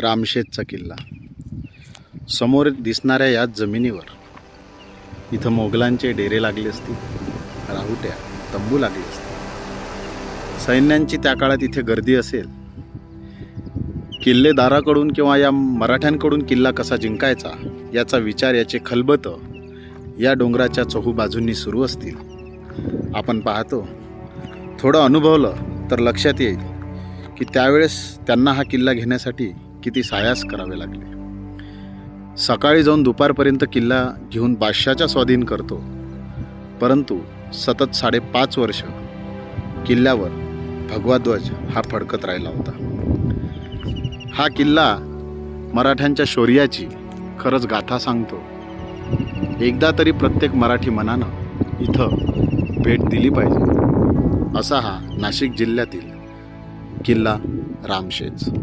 रामशेतचा किल्ला. समोर दिसणाऱ्या याच जमिनीवर इथं मोगलांचे डेरे लागले असतील राहुट्या तंबू लागले असतील. सैन्यांची त्या काळात इथे गर्दी असेल. किल्लेदाराकडून किंवा या मराठ्यांकडून किल्ला कसा जिंकायचा याचा विचार याचे खलबतं या डोंगराच्या चहू बाजूंनी सुरू असतील. आपण पाहतो थोडं अनुभवलं तर लक्षात येईल की त्यावेळेस त्यांना हा किल्ला घेण्यासाठी किती सायास करावे लागले. सकाळी जाऊन दुपारपर्यंत किल्ला घेऊन बादशाच्या स्वाधीन करतो. परंतु सतत साडेपाच वर्ष किल्ल्यावर भगवा ध्वज हा फडकत राहिला होता. हा किल्ला मराठ्यांच्या शौर्याची खरंच गाथा सांगतो. एकदा तरी प्रत्येक मराठी मनानं इथं भेट दिली पाहिजे असा हा नाशिक जिल्ह्यातील किल्ला रामशेज.